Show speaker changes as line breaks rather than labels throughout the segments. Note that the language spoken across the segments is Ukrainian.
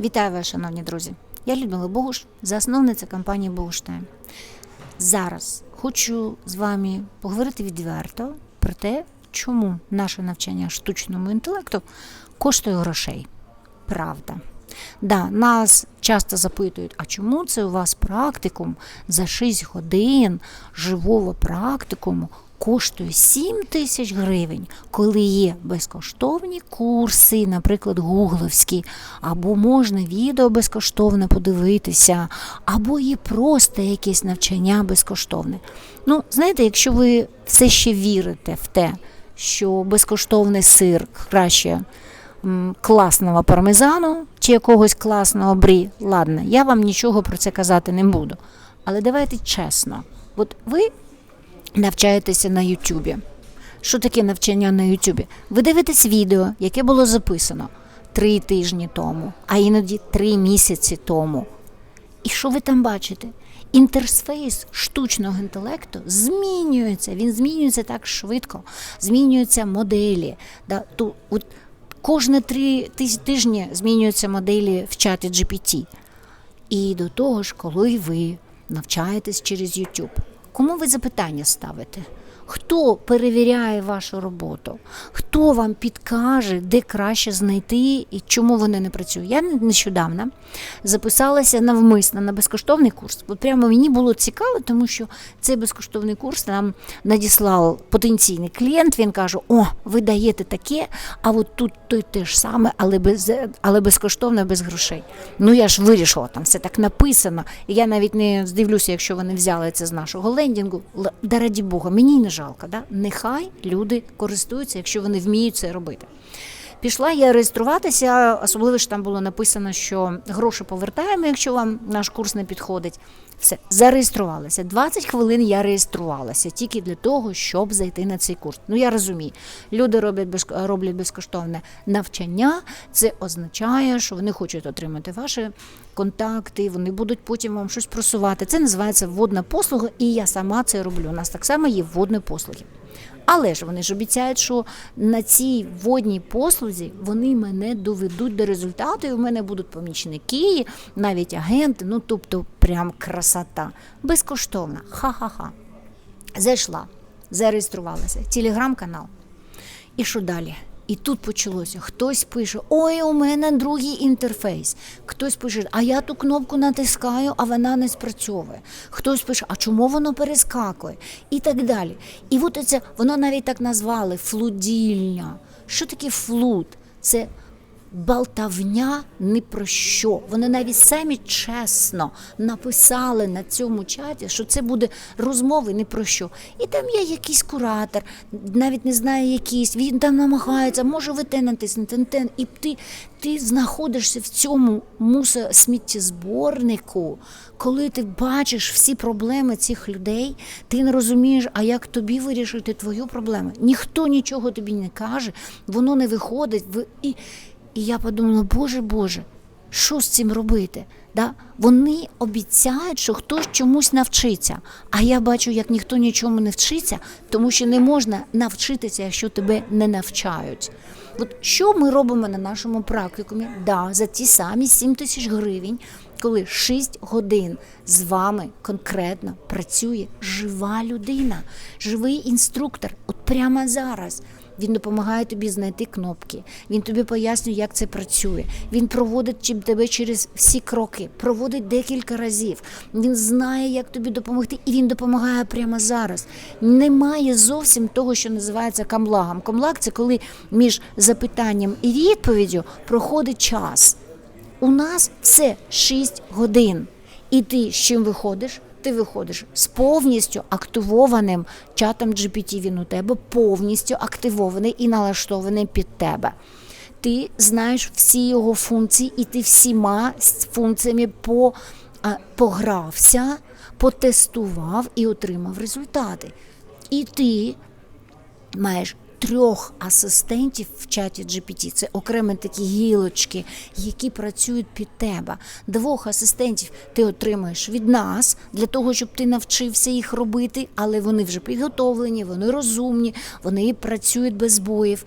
Вітаю вас, шановні друзі! Я Людмила Богуш, засновниця компанії Богуштайм. Зараз хочу з вами поговорити відверто про те, чому наше навчання штучному інтелекту коштує грошей. Правда. Да, нас часто запитують, а чому це у вас практикум за 6 годин живого практикуму коштує 7 тисяч гривень, коли є безкоштовні курси, наприклад, гугловські, або можна відео безкоштовне подивитися, або є просто якесь навчання безкоштовне. Ну, знаєте, якщо ви все ще вірите в те, що безкоштовний сир краще класного пармезану чи якогось класного брі, ладно, я вам нічого про це казати не буду. Але давайте чесно, от ви навчаєтеся на Ютубі. Що таке навчання на Ютубі? Ви дивитесь відео, яке було записано три тижні тому, а іноді три місяці тому. І що ви там бачите? Інтерфейс штучного інтелекту змінюється. Він змінюється так швидко, змінюються моделі. Да, ту, от, кожні три тиж- тижні змінюються моделі в чаті GPT. І до того ж, коли ви навчаєтесь через YouTube, кому ви запитання ставите? Хто перевіряє вашу роботу? Хто вам підкаже, де краще знайти і чому вони не працюють? Я нещодавно записалася навмисно на безкоштовний курс. От прямо мені було цікаво, тому що цей безкоштовний курс нам надіслав потенційний клієнт. Він каже: О, ви даєте таке, а от тут той те ж саме, але без але безкоштовно, без грошей. Ну я ж вирішила, там все так написано. Я навіть не здивлюся, якщо вони взяли це з нашого лендінгу. Да раді Бога, мені не жалко. Да? Нехай люди користуються, якщо вони вміють це робити. Пішла я реєструватися, особливо ж там було написано, що гроші повертаємо, якщо вам наш курс не підходить. Все, зареєструвалася. 20 хвилин я реєструвалася тільки для того, щоб зайти на цей курс. Ну я розумію, люди роблять без, роблять безкоштовне навчання. Це означає, що вони хочуть отримати ваші контакти, вони будуть потім вам щось просувати. Це називається вводна послуга, і я сама це роблю. У нас так само є вводні послуги. Але ж вони ж обіцяють, що на цій водній послузі вони мене доведуть до результату, і в мене будуть помічники, навіть агенти. Ну тобто, прям красота. Безкоштовна. Ха-ха-ха. Зайшла, зареєструвалася. Телеграм-канал. І що далі? І тут почалося. Хтось пише: Ой, у мене другий інтерфейс. Хтось пише, а я ту кнопку натискаю, а вона не спрацьовує. Хтось пише, а чому воно перескакує? І так далі. І от це воно навіть так назвали флудільня. Що таке флуд? Це болтавня ні про що. Вони навіть самі чесно написали на цьому чаті, що це буде розмови ні про що. І там є якийсь куратор, навіть не знаю якийсь, він там намагається, може ви те натиснете, те, і ти, ти знаходишся в цьому мусо сміттєзборнику, коли ти бачиш всі проблеми цих людей, ти не розумієш, а як тобі вирішити твою проблему. Ніхто нічого тобі не каже, воно не виходить. ви- І, і я подумала, Боже Боже, що з цим робити? Да? Вони обіцяють, що хтось чомусь навчиться. А я бачу, як ніхто нічому не вчиться, тому що не можна навчитися, якщо тебе не навчають. От що ми робимо на нашому практикумі? Да, за ті самі 7 тисяч гривень, коли 6 годин з вами конкретно працює жива людина, живий інструктор, от прямо зараз. Він допомагає тобі знайти кнопки. Він тобі пояснює, як це працює. Він проводить тебе через всі кроки, проводить декілька разів. Він знає, як тобі допомогти, і він допомагає прямо зараз. Немає зовсім того, що називається камлагом. Камлаг це коли між запитанням і відповіддю проходить час. У нас це 6 годин. І ти з чим виходиш? Ти виходиш з повністю активованим чатом GPT. Він у тебе повністю активований і налаштований під тебе. Ти знаєш всі його функції, і ти всіма функціями по, погрався, потестував і отримав результати. І ти маєш трьох асистентів в чаті GPT. Це окремі такі гілочки, які працюють під тебе. Двох асистентів ти отримаєш від нас для того, щоб ти навчився їх робити, але вони вже підготовлені, вони розумні, вони працюють без боїв.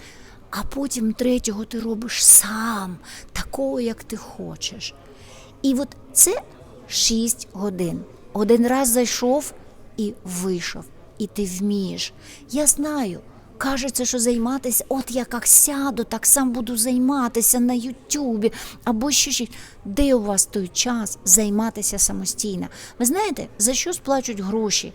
а потім третього ти робиш сам, такого, як ти хочеш. І от це 6 годин. Один раз зайшов і вийшов, і ти вмієш. Я знаю. Кажеться, що займатися, от я як сяду, так сам буду займатися на Ютубі або ще щось. Де у вас той час займатися самостійно? Ви знаєте, за що сплачують гроші?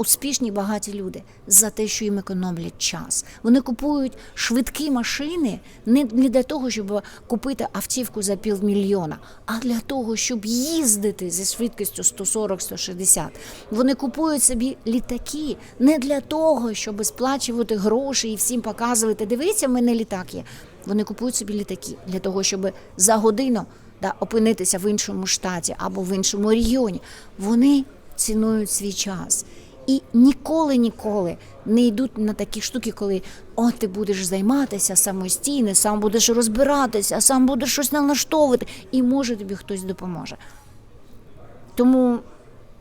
Успішні багаті люди за те, що їм економлять час. Вони купують швидкі машини не для того, щоб купити автівку за півмільйона, а для того, щоб їздити зі швидкістю 140-160. Вони купують собі літаки не для того, щоб сплачувати гроші і всім показувати. Дивіться, в мене літак є. Вони купують собі літаки для того, щоб за годину да, опинитися в іншому штаті або в іншому регіоні. Вони цінують свій час. І ніколи, ніколи не йдуть на такі штуки, коли о, ти будеш займатися самостійно, сам будеш розбиратися, сам будеш щось налаштовувати, і може тобі хтось допоможе. Тому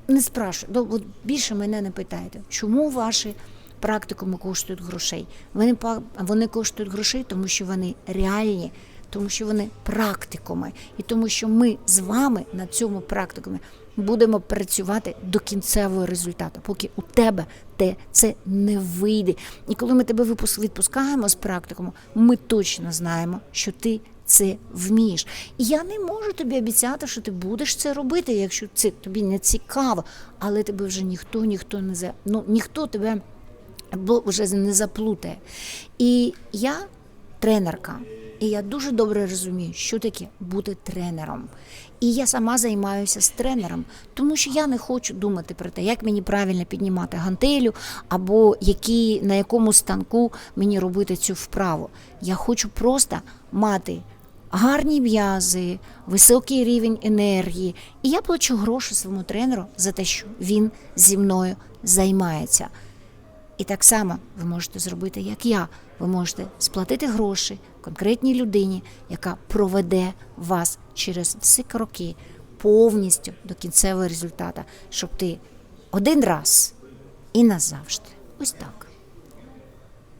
не спрашую, більше мене не питайте, чому ваші практикуми коштують грошей. Вони, вони коштують грошей, тому що вони реальні, тому що вони практикуми, і тому що ми з вами на цьому практикумі будемо працювати до кінцевого результату, поки у тебе те це не вийде. І коли ми тебе відпускаємо з практикуму, ми точно знаємо, що ти це вмієш. І я не можу тобі обіцяти, що ти будеш це робити, якщо це тобі не цікаво, але тебе вже ніхто, ніхто не за ну ніхто тебе вже не заплутає. І я тренерка, і я дуже добре розумію, що таке бути тренером. І я сама займаюся з тренером, тому що я не хочу думати про те, як мені правильно піднімати гантелю, або які, на якому станку мені робити цю вправу. Я хочу просто мати гарні м'язи, високий рівень енергії. І я плачу гроші своєму тренеру за те, що він зі мною займається. І так само ви можете зробити, як я. Ви можете сплатити гроші конкретній людині, яка проведе вас через всі кроки повністю до кінцевого результату, щоб ти один раз і назавжди. Ось так.